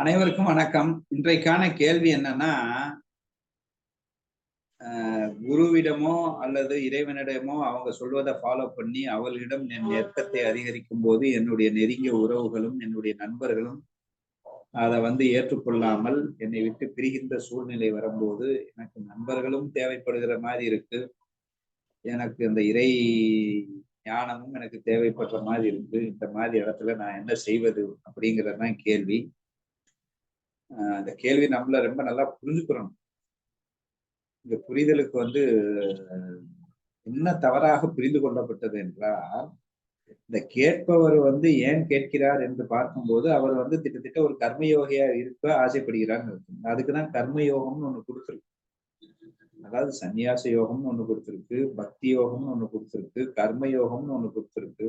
அனைவருக்கும் வணக்கம். இன்றைக்கான கேள்வி என்னன்னா குருவிடமோ அல்லது இறைவனிடமோ அவங்க சொல்வதை ஃபாலோ பண்ணி அவர்களிடம் என் நெருக்கத்தை அதிகரிக்கும் போது என்னுடைய நெருங்கிய உறவுகளும் என்னுடைய நண்பர்களும் அதை வந்து ஏற்றுக்கொள்ளாமல் என்னை விட்டு பிரிகின்ற சூழ்நிலை வரும்போது எனக்கு நண்பர்களும் தேவைப்படுகிற மாதிரி இருக்கு. எனக்கு இந்த இறை ஞானமும் எனக்கு தேவைப்படுற மாதிரி இருக்கு. இந்த மாதிரி இடத்துல நான் என்ன செய்வது அப்படிங்கிறது தான் கேள்வி. அந்த கேள்வி நம்மள ரொம்ப நல்லா புரிஞ்சுக்கிறோம் இந்த புரிதலுக்கு வந்து என்ன தவறாக புரிந்து கொள்ளப்பட்டது என்றால் இந்த கேட்பவர் வந்து ஏன் கேட்கிறார் என்று பார்க்கும்போது அவர் வந்து திட்டத்தட்ட ஒரு கர்மயோகியா இருக்க ஆசைப்படுகிறான்னு இருக்கு அதுக்குதான் கர்மயோகம்னு ஒண்ணு கொடுத்துருக்கு. அதாவது சன்னியாச யோகம்னு ஒண்ணு கொடுத்துருக்கு பக்தி யோகம்னு ஒண்ணு கொடுத்துருக்கு கர்ம யோகம்னு ஒண்ணு கொடுத்துருக்கு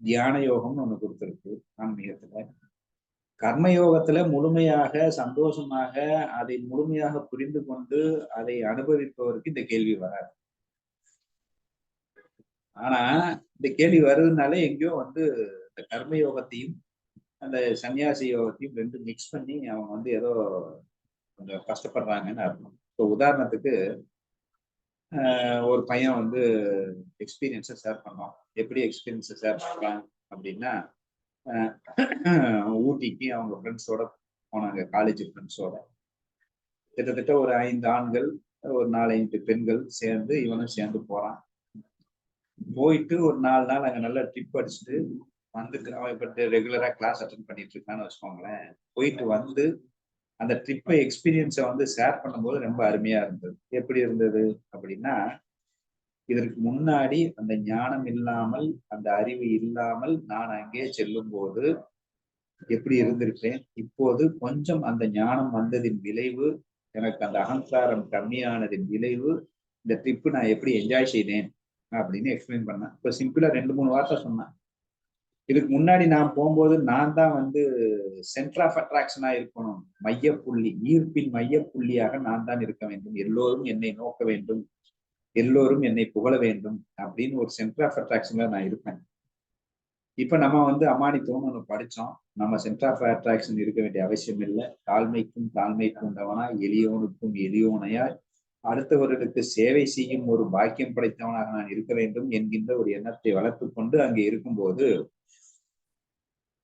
தியான யோகம்னு ஒண்ணு கொடுத்துருக்கு. ஆன்மீகத்துல கர்மயோகத்துல முழுமையாக சந்தோஷமாக அதை முழுமையாக புரிந்து கொண்டு அதை அனுபவிப்பவருக்கு இந்த கேள்வி வராது. ஆனா இந்த கேள்வி வருதுனாலே எங்கேயோ வந்து இந்த கர்மயோகத்தையும் அந்த சன்னியாசி யோகத்தையும் ரெண்டு மிக்ஸ் பண்ணி அவங்க வந்து ஏதோ கொஞ்சம் கஷ்டப்படுறாங்கன்னு அர்த்தம். இப்போ உதாரணத்துக்கு ஒரு பையன் வந்து எக்ஸ்பீரியன்ஸை ஷேர் பண்ணோம் எப்படி எக்ஸ்பீரியன்ஸை ஷேர் பண்ணுறான் அப்படின்னா ஊட்டிக்கு அவங்க ஃப்ரெண்ட்ஸோட போனாங்க காலேஜ் ஃப்ரெண்ட்ஸோட கிட்டத்தட்ட ஒரு ஐந்து ஆண்கள் ஒரு நாலஞ்சு பெண்கள் சேர்ந்து இவனும் சேர்ந்து போறான். போயிட்டு ஒரு நாலு நாள் அங்க நல்லா ட்ரிப் அடிச்சுட்டு வந்துட்டு அவன் இப்போ ரெகுலரா கிளாஸ் அட்டன் பண்ணிட்டு இருக்கான்னு வச்சுக்கோங்களேன். போயிட்டு வந்து அந்த ட்ரிப்பை எக்ஸ்பீரியன்ஸை வந்து ஷேர் பண்ணும்போது ரொம்ப அருமையா இருந்தது. எப்படி இருந்தது? அப்படின்னா இதற்கு முன்னாடி அந்த ஞானம் இல்லாமல் அந்த அறிவு இல்லாமல் நான் அங்கே செல்லும் போது எப்படி இருந்திருப்பேன் இப்போது கொஞ்சம் அந்த ஞானம் வந்ததின் விளைவு எனக்கு அந்த அகங்காரம் கம்மியானதின் விளைவு இந்த ட்ரிப்பு நான் எப்படி என்ஜாய் செய்தேன்? அப்படின்னு எக்ஸ்பிளைன் பண்ணேன். இப்போ சிம்பிளா ரெண்டு மூணு வார்த்தை சொன்னேன். இதுக்கு முன்னாடி நான் போகும்போது நான் தான் வந்து சென்டர் ஆஃப் அட்ராக்ஷனா இருக்கணும். மையப்புள்ளி ஈர்ப்பின் மையப்புள்ளியாக நான் தான் இருக்க வேண்டும். எல்லோரும் என்னை நோக்க வேண்டும். எல்லோரும் என்னை புகழ வேண்டும் அப்படின்னு ஒரு சென்டர் ஆஃப் அட்ராக்ஷன்ல நான் இருப்பேன். இப்ப நம்ம வந்து அமானித்துவம் ஒண்ணு படிச்சோம். நம்ம சென்டர் ஆஃப் அட்ராக்ஷன் இருக்க வேண்டிய அவசியம் இல்லை. தாழ்மைக்கும் தாழ்மை கொண்டவனா எளியோனுக்கும் எளியோனையாய் அடுத்தவர்களுக்கு சேவை செய்யும் ஒரு பாக்கியம் படைத்தவனாக நான் இருக்க வேண்டும் என்கின்ற ஒரு எண்ணத்தை வளர்த்து கொண்டு அங்கே இருக்கும்போது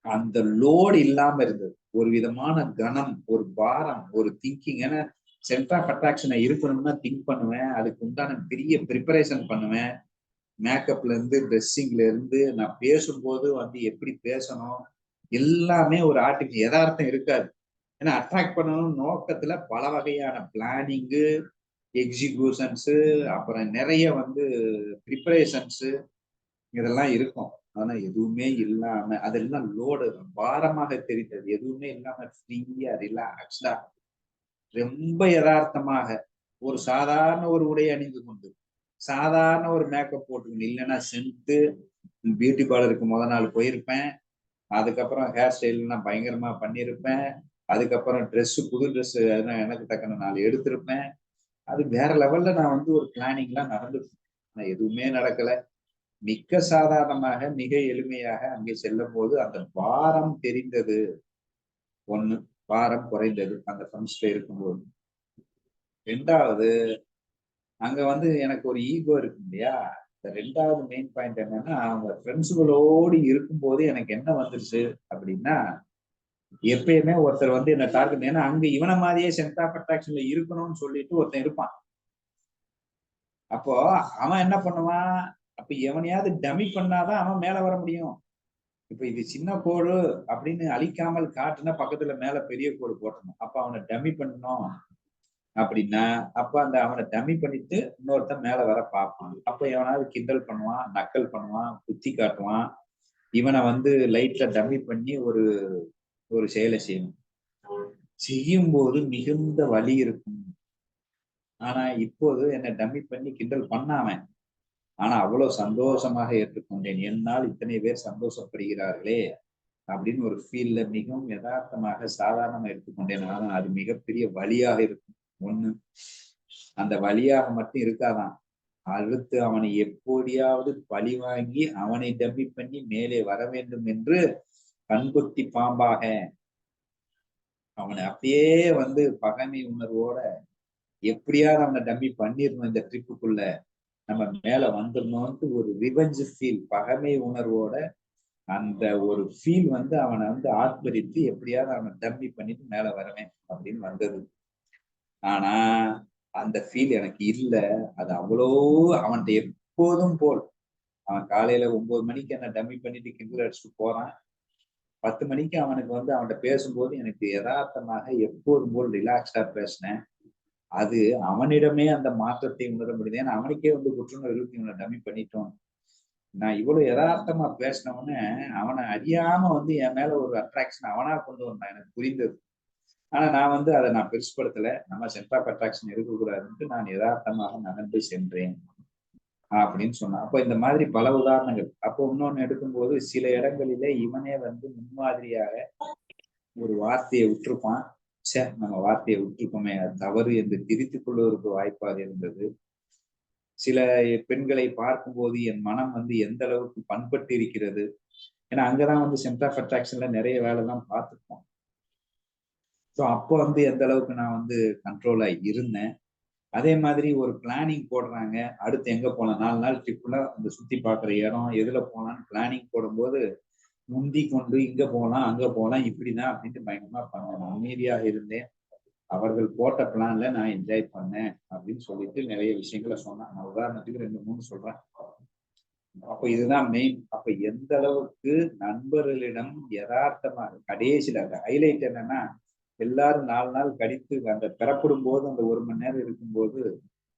அந்த லோடு இல்லாம இருந்தது. ஒரு விதமான கனம் ஒரு பாரம் ஒரு திங்கிங் ஏன்னா சென்டர் ஆஃப் அட்ராக்ஷனை இருக்கணும்னா திங்க் பண்ணுவேன். அதுக்கு உண்டான பெரிய ப்ரிப்பரேஷன் பண்ணுவேன். மேக்கப்ல இருந்து ட்ரெஸ்ஸிங்ல இருந்து நான் பேசும்போது வந்து எப்படி பேசணும்? எல்லாமே ஒரு ஆர்டிஃபிஷியல் யதார்த்தம் இருக்காது. ஏன்னா அட்ராக்ட் பண்ணணும் நோக்கத்துல பல வகையான பிளானிங்கு எக்ஸிக்யூஷன்ஸு அப்புறம் நிறைய வந்து ப்ரிப்பரேஷன்ஸு இதெல்லாம் இருக்கும். ஆனா எதுவுமே இல்லாம அதெல்லாம் லோடு பாரமாக தெரிந்தது. எதுவுமே இல்லாம ஃப்ரீயா ரிலாக்ஸ்டா ரொம்ப யதார்த்தமாக ஒரு சாதாரண ஒரு உடை அணிந்து கொண்டு சாதாரண ஒரு மேக்கப் போட்டுக்கணும் இல்லைன்னா சென்ட்டு பியூட்டி பார்லருக்கு முத நாள் போயிருப்பேன். அதுக்கப்புறம் ஹேர் ஸ்டைல்லாம் பயங்கரமா பண்ணியிருப்பேன். அதுக்கப்புறம் ட்ரெஸ்ஸு புது ட்ரெஸ் எனக்கு தக்கன நாள் எடுத்திருப்பேன். அது வேற லெவல்ல நான் வந்து ஒரு பிளானிங்லாம் நடந்துருக்கேன். எதுவுமே நடக்கல. மிக்க சாதாரணமாக மிக எளிமையாக அங்கே செல்லும் போது அந்த பாரம் தெரிந்தது. ஒன்று பாரம் குறைந்தது அந்த ஃப்ரெண்ட்ஸ்ல இருக்கும்போது. ரெண்டாவது அங்க வந்து எனக்கு ஒரு ஈகோ இருக்கு இல்லையா? இந்த ரெண்டாவது மெயின் பாயிண்ட் என்னன்னா அவங்க ஃப்ரெண்ட்ஸுகளோடு இருக்கும்போது எனக்கு என்ன வந்துருச்சு அப்படின்னா எப்பயுமே ஒருத்தர் வந்து என்ன டார்கெட் ஏன்னா அங்க இவனை மாதிரியே சென்டர் ஆஃப் அட்ராக்ஷன்ல இருக்கணும்னு சொல்லிட்டு ஒருத்தன் இருப்பான். அப்போ அவன் என்ன பண்ணுவான்? அப்ப எவனையாவது டமி பண்ணாதான் அவன் மேல வர முடியும். இப்ப இது சின்ன கோடு அப்படின்னு அழிக்காமல் காட்டுனா பக்கத்துல மேல பெரிய கோடு போட்டணும் அப்ப அவனை டம்மி பண்ணணும் அப்படின்னா அப்ப அந்த அவனை டம்மி பண்ணிட்டு இன்னொருத்தன் மேல வர பார்ப்பான். அப்ப எவனாவது கிண்டல் பண்ணுவான் நக்கல் பண்ணுவான் குத்தி காட்டுவான். இவனை வந்து லைட்ல டம்மி பண்ணி ஒரு ஒரு செயலை செய்யணும். செய்யும் போது மிகுந்த வலி இருக்கும். ஆனா இப்போது என்னை டம்மி பண்ணி கிண்டல் பண்ணாமன் ஆனா அவ்வளவு சந்தோஷமாக ஏற்றுக்கொண்டேன். என்னால் இத்தனை பேர் சந்தோஷப்படுகிறார்களே அப்படின்னு ஒரு ஃபீல்ல மிகவும் யதார்த்தமாக சாதாரணமா எடுத்துக்கொண்டேன் ஆனா அது மிகப்பெரிய வழியாக இருக்கும். ஒண்ணு அந்த வழியாக மட்டும் இருக்காதான். அடுத்து அவனை எப்படியாவது பழி வாங்கி அவனை டம்மி பண்ணி மேலே வர வேண்டும் என்று கண்கொத்தி பாம்பாக அவனை அப்படியே வந்து பகைமை உணர்வோட எப்படியாவது அவனை டம்மி பண்ணிடணும் இந்த ட்ரிப்புக்குள்ள நம்ம மேல வந்துடணும்ட்டு ஒரு ரிவெஞ்ச் ஃபீல் பகமை உணர்வோட அந்த ஒரு ஃபீல் வந்து அவனை வந்து ஆத்மரித்து எப்படியாவது அவனை டம்மி பண்ணிட்டு மேல வரவேன் அப்படின்னு வந்தது. ஆனா அந்த ஃபீல் எனக்கு இல்லை. அது அவ்வளோ அவன்கிட்ட எப்போதும் போல். அவன் காலையில ஒன்பது மணிக்கு என்ன டம்மி பண்ணிட்டு கிண்டல் அடிச்சுட்டு போறான். பத்து மணிக்கு அவனுக்கு வந்து அவன்கிட்ட பேசும்போது எனக்கு யதார்த்தமாக எப்போதும் போல் ரிலாக்ஸ்டா பேசினேன். அது அவனிடமே அந்த மாற்றத்தை உணர முடியுது. ஏன்னா அவனுக்கே வந்து குற்றுணர்வுக்கு இவனை டம்மி பண்ணிட்டோம். நான் இவ்வளவு யதார்த்தமா பேசினவனே அவனை அறியாம வந்து என் மேல ஒரு அட்ராக்ஷன் அவனா கொண்டு வந்தான். எனக்கு புரிந்தது. ஆனா நான் வந்து அதை நான் பெருசுப்படுத்தல. நம்ம சென்டர் ஆஃப் அட்ராக்ஷன் இருக்கக்கூடாதுன்ட்டு நான் யதார்த்தமாக நடந்து சென்றேன். அப்படின்னு சொன்னான். அப்போ இந்த மாதிரி பல உதாரணங்கள். அப்போ இன்னொன்னு எடுக்கும்போது சில இடங்களிலே இவனே வந்து முன்மாதிரியாக ஒரு வார்த்தையை விட்டுருப்பான். சே நம்ம வார்த்தையை விட்டுருக்கோமே. தவறு என்று திரித்துக் கொள்வதற்கு வாய்ப்பாக இருந்தது. சில பெண்களை பார்க்கும்போது என் மனம் வந்து எந்த அளவுக்கு பண்பட்டு இருக்கிறது ஏன்னா அங்கதான் வந்து சென்டர் ஆஃப் அட்ராக்ஷன்ல நிறைய வேலை தான் பார்த்துருப்போம். ஸோ அப்போ வந்து எந்த அளவுக்கு நான் வந்து கண்ட்ரோலா இருந்தேன். அதே மாதிரி ஒரு பிளானிங் போடுறாங்க. அடுத்து எங்க போகலாம் நாலு நாள் ட்ரிப்ல அந்த சுத்தி பார்க்குற இடம் எதுல போகலான்னு பிளானிங் போடும்போது முந்தி கொண்டு இங்க போகலாம் அங்க போகலாம் இப்படிதான் அப்படின்ட்டு பயங்கரமா பண்ணேன் அமைதியாக இருந்தேன். அவர்கள் போட்ட பிளான்ல நான் என்ஜாய் பண்ணேன் அப்படின்னு சொல்லிட்டு நிறைய விஷயங்களை சொன்னேன். நான் உதாரணத்துக்கு ரெண்டு மூணு சொல்றேன். அப்ப இதுதான் மெயின் அப்ப எந்த அளவுக்கு நண்பர்களிடம் யதார்த்தமா கடைசியில அந்த ஹைலைட் என்னன்னா எல்லாரும் நாலு நாள் கடித்து அந்த பெறப்படும் போது அந்த ஒரு மணி நேரம் இருக்கும்போது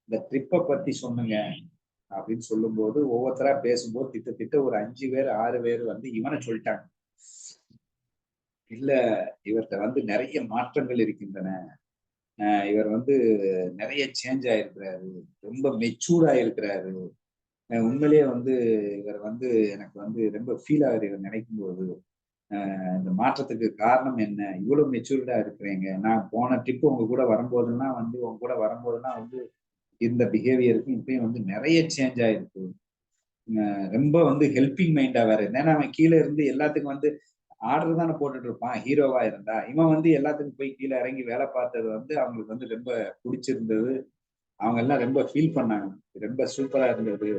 இந்த ட்ரிப்பை பத்தி சொன்னுங்க அப்படின்னு சொல்லும்போது ஒவ்வொருத்தரா பேசும்போது திட்டத்திட்ட ஒரு அஞ்சு பேர் ஆறு பேர் வந்து இவனை சொல்லிட்டாங்க. இல்ல இவர்கிட்ட வந்து நிறைய மாற்றங்கள் இருக்கின்றன. இவர் வந்து நிறைய சேஞ்ச் ஆயிருக்கிறாரு. ரொம்ப மெச்சூர்ட் ஆயிருக்கிறாரு. உண்மையிலேயே வந்து இவர் வந்து எனக்கு வந்து ரொம்ப ஃபீல் ஆகுது இவர் நினைக்கும் போது இந்த மாற்றத்துக்கு காரணம் என்ன? இவ்வளவு மெச்சூர்டா இருக்கிறீங்க. நான் போன ட்ரிப் உங்க கூட வரும்போதெல்லாம் வந்து உங்க கூட வரும்போதெல்லாம் வந்து இந்த பிஹேவியருக்கும் இப்பயும் வந்து நிறைய சேஞ்ச் ஆயிருக்கு. ரொம்ப வந்து ஹெல்பிங் மைண்டா வேற. ஏன்னா அவன் கீழே இருந்து எல்லாத்துக்கும் வந்து ஆர்டர் தானே போட்டுட்டு இருப்பான். ஹீரோவா இருந்தா. இவன் வந்து எல்லாத்துக்கும் போய் கீழே இறங்கி வேலை பார்த்தது வந்து அவங்களுக்கு வந்து ரொம்ப பிடிச்சிருந்தது. அவங்க எல்லாம் ரொம்ப ஃபீல் பண்ணாங்க. ரொம்ப சூப்பரா இருந்தது.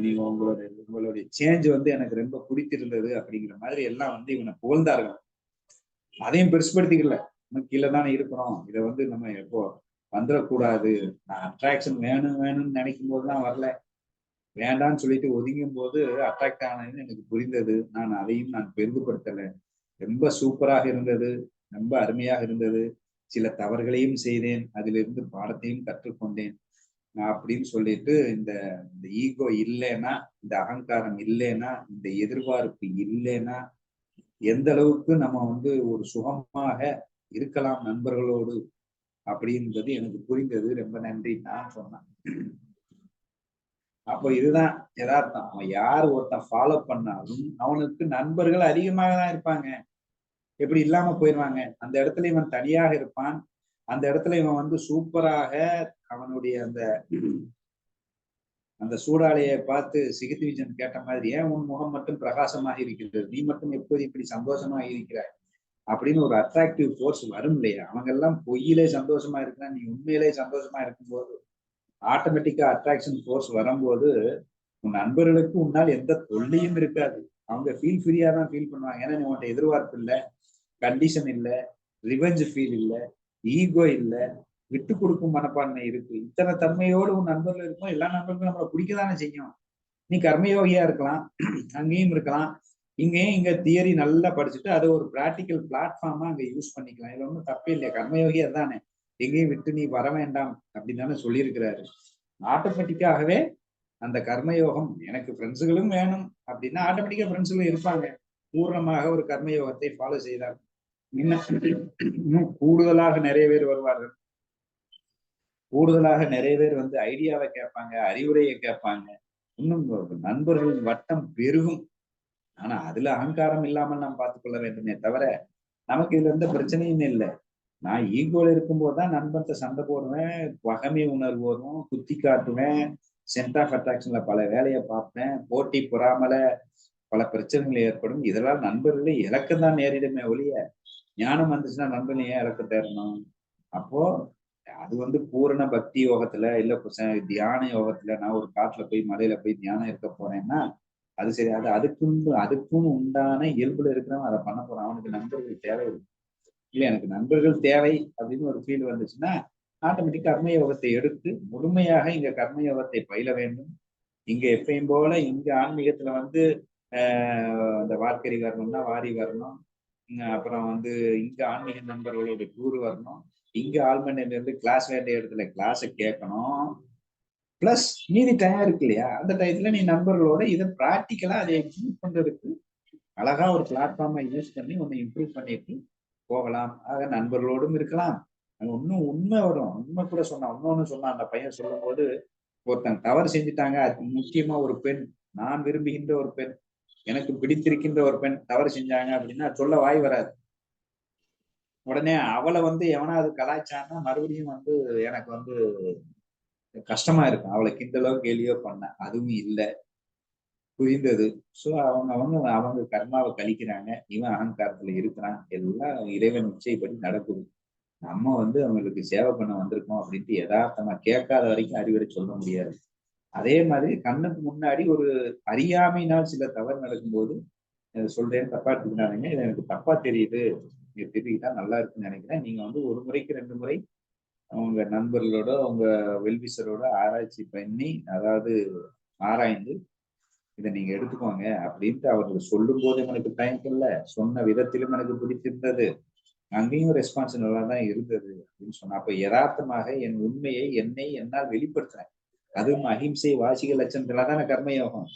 நீங்க உங்களோட உங்களுடைய சேஞ்ச் வந்து எனக்கு ரொம்ப பிடித்திருந்தது அப்படிங்கிற மாதிரி எல்லாம் வந்து இவனை புகழ்ந்தார்கள். அதையும் பெருசுபடுத்திக்கல. நம்ம கீழே தானே இருக்கிறோம் இதை வந்து நம்ம எப்போ வந்துடக்கூடாது நான் அட்ராக்ஷன் வேணும் வேணும்னு நினைக்கும் போதுலாம் வரல. வேண்டாம்னு சொல்லிட்டு ஒதுங்கும் போது அட்ராக்ட் ஆனதுன்னு எனக்கு புரிந்தது. நான் அதையும் நான் பெரிதுபடுத்தல. ரொம்ப சூப்பராக இருந்தது. ரொம்ப அருமையாக இருந்தது. சில தவறுகளையும் செய்தேன். அதிலிருந்து பாடத்தையும் கற்றுக்கொண்டேன். நான் அப்படின்னு சொல்லிட்டு இந்த இந்த ஈகோ இல்லைன்னா இந்த அகங்காரம் இல்லைன்னா இந்த எதிர்பார்ப்பு இல்லைன்னா எந்த அளவுக்கு நம்ம வந்து ஒரு சுகமாக இருக்கலாம் நண்பர்களோடு அப்படின்றது எனக்கு புரிந்தது. ரொம்ப நன்றி. நான் சொன்னேன். அப்போ இதுதான் யதார்த்தம். அவன் யார் ஒருத்தன் ஃபாலோ பண்ணாலும் அவனுக்கு நண்பர்கள் அதிகமாக தான் இருப்பாங்க. எப்படி இல்லாம போயிடுவாங்க அந்த இடத்துல இவன் தனியாக இருப்பான். அந்த இடத்துல இவன் வந்து சூப்பராக அவனுடைய அந்த அந்த சூடாலையை பார்த்து சிகித்து விஜன் கேட்ட மாதிரி ஏன் உன் முகம் மட்டும் பிரகாசமாக இருக்கிறது? நீ மட்டும் எப்போது இப்படி சந்தோஷமாக இருக்கிறாய்? அப்படின்னு ஒரு அட்ராக்டிவ் ஃபோர்ஸ் வரும் இல்லையா? அவங்க எல்லாம் பொய்யிலே சந்தோஷமா இருக்கிறான் நீ உண்மையிலே சந்தோஷமா இருக்கும்போது ஆட்டோமேட்டிக்கா அட்ராக்ஷன் ஃபோர்ஸ் வரும்போது உன் நண்பர்களுக்கு உன்னால் எந்த தொல்லையும் இருக்காது. அவங்க ஃபீல் ஃப்ரீயா தான் ஃபீல் பண்ணுவாங்க. ஏன்னா நீ உன்ட்ட எதிர்பார்ப்பு இல்லை கண்டிஷன் இல்லை ரிவெஞ்ச் ஃபீல் இல்லை ஈகோ இல்லை விட்டு கொடுக்கும் மனப்பான்மை இருக்கு. இத்தனை தன்மையோடு உன் நண்பர்கள் இருக்கும் எல்லா நண்பர்களும் நம்மளை பிடிக்கதானே செய்யும். நீ கர்மயோகியா இருக்கலாம் அங்கேயும் இருக்கலாம். இங்கே இங்க தியரி நல்லா படிச்சுட்டு அதை ஒரு பிராக்டிக்கல் பிளாட்ஃபார்மா அங்க யூஸ் பண்ணிக்கலாம். இதுல ஒன்றும் தப்பே இல்லையா? கர்மயோகியா தானே. எங்கேயும் விட்டு நீ வர வேண்டாம் அப்படின்னு தானே சொல்லியிருக்கிறாரு. ஆட்டோமேட்டிக்காகவே அந்த கர்மயோகம் எனக்கு ஃப்ரெண்ட்ஸுகளும் வேணும் அப்படின்னா ஆட்டோமேட்டிக்கா ஃப்ரெண்ட்ஸுகளும் இருப்பாங்க. பூர்ணமாக ஒரு கர்மயோகத்தை ஃபாலோ செய்தார் இன்னும் கூடுதலாக நிறைய பேர் வருவார்கள். கூடுதலாக நிறைய பேர் வந்து ஐடியாவை கேட்பாங்க அறிவுரையை கேட்பாங்க. இன்னும் நண்பர்களின் வட்டம் பெருகும். ஆனா அதுல அகங்காரம் இல்லாமல் நாம் பார்த்துக்கொள்ள வேண்டுமே தவிர நமக்கு இதுல எந்த பிரச்சனையும் இல்லை. நான் ஈகோல இருக்கும்போது தான் நண்பர்கிட்ட சண்டை போடுவேன் பகமை உணர்வு வரும் குத்தி காட்டுவேன் சென்டர் ஆஃப் அட்ராக்ஷன்ல பல வேலையை பார்ப்பேன் போட்டி பொறாமல பல பிரச்சனைகள் ஏற்படும். இதெல்லாம் நண்பர்களே இலக்கம் தான் நேரிடுமே ஒழிய ஞானம் வந்துச்சுன்னா நண்பர்கள் ஏன் இலக்கம் தேரணும் அப்போ அது வந்து பூரண பக்தி யோகத்துல இல்ல தியான யோகத்துல நான் ஒரு காட்டுல போய் மலையில போய் தியானம் இருக்க போறேன்னா அது சரி அது அதுக்கும் அதுக்கும் உண்டான இயல்புல இருக்கிறவன் அதை பண்ண போறான். அவனுக்கு நண்பர்கள் தேவை இல்ல எனக்கு நண்பர்கள் தேவை அப்படின்னு ஒரு ஃபீல் வந்துச்சுன்னா ஆட்டோமேட்டிக் கர்மயோகத்தை எடுத்து முழுமையாக இங்க கர்மயோகத்தை பயில வேண்டும். இங்க எப்பயும் போல இங்க ஆன்மீகத்துல வந்து இந்த வார்க்கரி வரணும்னா வாரி வரணும். அப்புறம் வந்து இங்க ஆன்மீக நண்பர்களோட டூர் வரணும். இங்க ஆழ்மனையில இருந்து கிளாஸ் வேண்டிய இடத்துல கிளாஸை கேட்கணும். பிளஸ் மீதி டயம் இருக்கு இல்லையா? அந்த டயத்துல நீ நண்பர்களோட இதை ப்ராக்டிக்கலா அதை இம்ப்ரூவ் பண்றதுக்கு அழகா ஒரு பிளாட்ஃபார்மை யூஸ் பண்ணி ஒன்னு இம்ப்ரூவ் பண்ணிட்டு போகலாம். ஆக நண்பர்களோடும் இருக்கலாம். இன்னும் உண்மை வரும். உண்மை கூட சொன்னா இன்னொன்னு சொன்னா அந்த பையன் சொல்லும் போது ஒருத்தன் தவறு செஞ்சுட்டாங்க. முக்கியமா ஒரு பெண். நான் விரும்புகின்ற ஒரு பெண். எனக்கு பிடித்திருக்கின்ற ஒரு பெண் தவறு செஞ்சாங்க அப்படின்னா சொல்ல வாய் வராது. உடனே அவளை வந்து எவனாவது கலாய்ச்சான்னா மறுபடியும் வந்து எனக்கு வந்து கஷ்டமா இருக்கும். அவளை கிண்டலோ கேலியோ பண்ண அதுவும் இல்லை. புரிந்தது. ஸோ அவங்க அவங்க அவங்க கர்மாவை கழிக்கிறாங்க. இவன் அகங்காரத்துல இருக்கிறான். எல்லாம் இறைவன் உச்சைப்படி நடக்குது. நம்ம வந்து அவங்களுக்கு சேவை பண்ண வந்திருக்கோம் அப்படின்ட்டு யதார்த்தமா கேட்காத வரைக்கும் அறிவுரை சொல்ல முடியாது. அதே மாதிரி கண்ணுக்கு முன்னாடி ஒரு அறியாமையினால் சில தவறு நடக்கும்போது சொல்றேன் தப்பா எடுத்துக்கிட்டாங்க இது எனக்கு தப்பா தெரியுது. நீங்க தெரியுதா நல்லா இருக்குன்னு நினைக்கிறேன். நீங்க வந்து ஒரு முறைக்கு ரெண்டு முறை அவங்க நண்பர்களோட அவங்க வெல்விசரோட ஆராய்ச்சி பண்ணி அதாவது ஆராய்ந்து இதை நீங்க எடுத்துக்கோங்க அப்படின்ட்டு அவர்கள் சொல்லும் போது எனக்கு தயக்கல சொன்ன விதத்திலும் எனக்கு பிடித்திருந்தது. அங்கேயும் ரெஸ்பான்ஸ் நல்லா தான் இருந்தது அப்படின்னு சொன்னா அப்ப யதார்த்தமாக என் உண்மையை என்னை என்னால் வெளிப்படுத்துறேன். அதுவும் அஹிம்சை வாசிகள் லட்சணத்துல தானே கர்மயோகம்.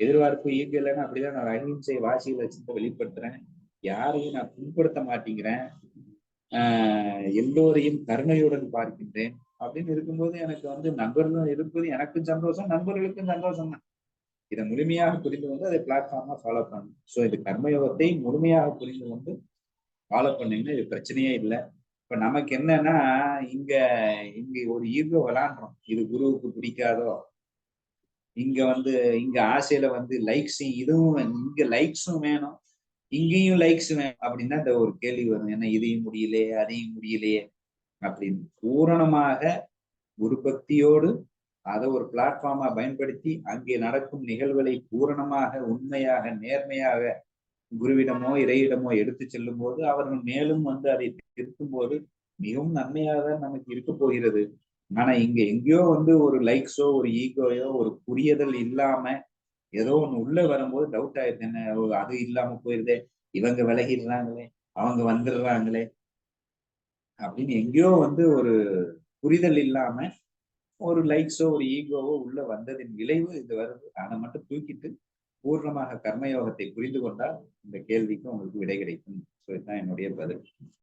எதிர்பார்ப்பு ஈர்ப்பு இல்லைன்னா அப்படிதான் நான் அஹிம்சை வாசிகள் லட்சணத்தை வெளிப்படுத்துறேன். யாரையும் நான் புண்படுத்த மாட்டேங்கிறேன். ஆஹ் எல்லோரையும் கருணையுடன் பார்க்கின்றேன் அப்படின்னு இருக்கும்போது எனக்கு வந்து நண்பர்களும் இருப்பது எனக்கும் சந்தோஷம் நண்பர்களுக்கும் சந்தோஷம் தான். இதை முழுமையாக புரிந்து கொண்டு அதை பிளாட்ஃபார்மா ஃபாலோ பண்ணணும் ஸோ இது கர்மயோகத்தை முழுமையாக புரிந்து கொண்டு ஃபாலோ பண்ணீங்கன்னா இது பிரச்சனையே இல்லை. இப்ப நமக்கு என்னன்னா இங்க இங்க ஒரு ஈகோ விளாண்டுறோம் இது குருவுக்கு பிடிக்காதோ? இங்க வந்து இங்க ஆசையில வந்து லைக்ஸும் இதுவும் இங்க லைக்ஸும் வேணும். இங்கேயும் லைக்ஸ் வேணும் அப்படின்னா இந்த ஒரு கேள்வி வரும். ஏன்னா இதையும் முடியலையே அதையும் முடியலையே அப்படின்னு. பூரணமாக குரு பக்தியோடு அதை ஒரு பிளாட்ஃபார்மா பயன்படுத்தி அங்கே நடக்கும் நிகழ்வுகளை பூரணமாக உண்மையாக நேர்மையாக குருவிடமோ இறையிடமோ எடுத்து செல்லும் போது அவர்கள் மேலும் வந்து அதை திருத்தும் போது மிகவும் நன்மையாக தான் நமக்கு இருக்க போகிறது. ஆனா இங்க எங்கேயோ வந்து ஒரு லைக்ஸோ ஒரு ஈகோயோ ஒரு புரியதல் இல்லாம ஏதோ ஒண்ணு உள்ள வரும்போது டவுட் ஆயிருது என்ன? அது இல்லாம போயிருதே. இவங்க விலகிடுறாங்களே. அவங்க வந்துடுறாங்களே. அப்படின்னு எங்கேயோ வந்து ஒரு புரிதல் இல்லாம ஒரு லைக்ஸோ ஒரு ஈகோவோ உள்ள வந்ததின் விளைவு இது வருது. அதை மட்டும் தூக்கிட்டு பூர்ணமாக கர்மயோகத்தை புரிந்து கொண்டால் இந்த கேள்விக்கு உங்களுக்கு விடை கிடைக்கும். ஸோ இதுதான் என்னுடைய பதில்.